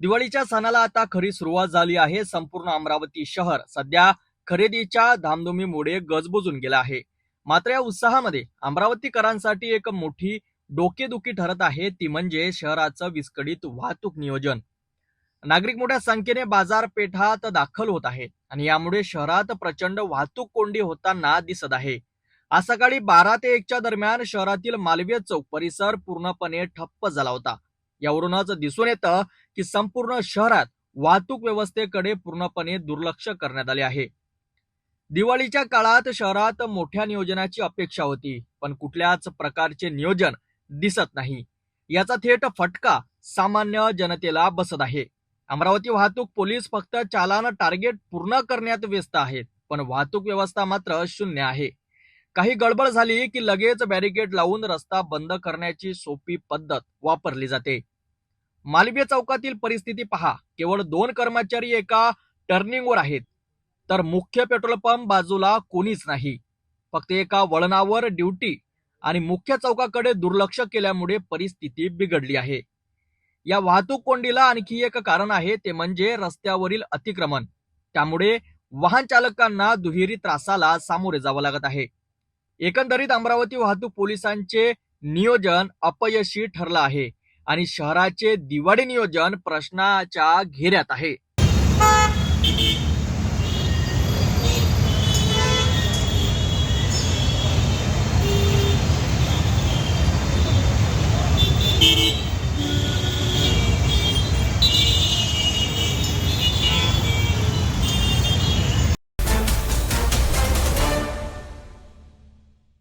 दिवाळीच्या सणाला आता खरी सुरुवात झाली आहे. संपूर्ण अमरावती शहर सध्या खरेदीच्या धामधुमीमुळे गजबजून गेलं आहे. मात्र या उत्साहामध्ये अमरावतीकरांसाठी एक मोठी डोकेदुखी ठरत आहे. ती म्हणजे शहराचं विस्कळीत वाहतूक नियोजन. नागरिक मोठ्या संख्येने बाजारपेठात दाखल होत आहेत आणि यामुळे शहरात प्रचंड वाहतूक कोंडी होताना दिसत आहे. आज सकाळी बारा ते एकच्या दरम्यान शहरातील मालवीय चौक परिसर पूर्णपणे ठप्प झाला होता. यावरूनच दिसून येतं की संपूर्ण शहरात वाहतूक व्यवस्थेकडे पूर्णपणे दुर्लक्ष करण्यात आले आहे. दिवाळीच्या काळात शहरात मोठ्या नियोजनाची अपेक्षा होती पण कुठल्याच प्रकारचे नियोजन दिसत नाही. याचा थेट फटका सामान्य जनतेला बसत आहे. अमरावती वाहतूक पोलीस फक्त चालान टार्गेट पूर्ण करण्यात व्यस्त आहेत पण वाहतूक व्यवस्था मात्र शून्य आहे. काही गडबड झाली की लगेच बॅरिकेड लावून रस्ता बंद करण्याची सोपी पद्धत वापरली जाते. मालवीय चौकातील परिस्थिती पहा. केवळ दोन कर्मचारी एका टर्निंगवर आहेत. तर मुख्य पेट्रोल पंप बाजूला कोणीच नाही. फक्त एका वळणावर ड्युटी आणि मुख्य चौकाकडे दुर्लक्ष केल्यामुळे परिस्थिती बिघडली आहे. या वाहतूक कोंडीला आणखी एक कारण आहे ते म्हणजे रस्त्यावरील अतिक्रमण. त्यामुळे वाहन चालकांना दुहेरी त्रासाला सामोरे जावं लागत आहे. एकंदरीत अमरावती वाहतूक पोलिसांचे नियोजन अपयशी ठरलं आहे आणि शहराचे दिवाळी नियोजन प्रश्नाच्या घेऱ्यात आहे.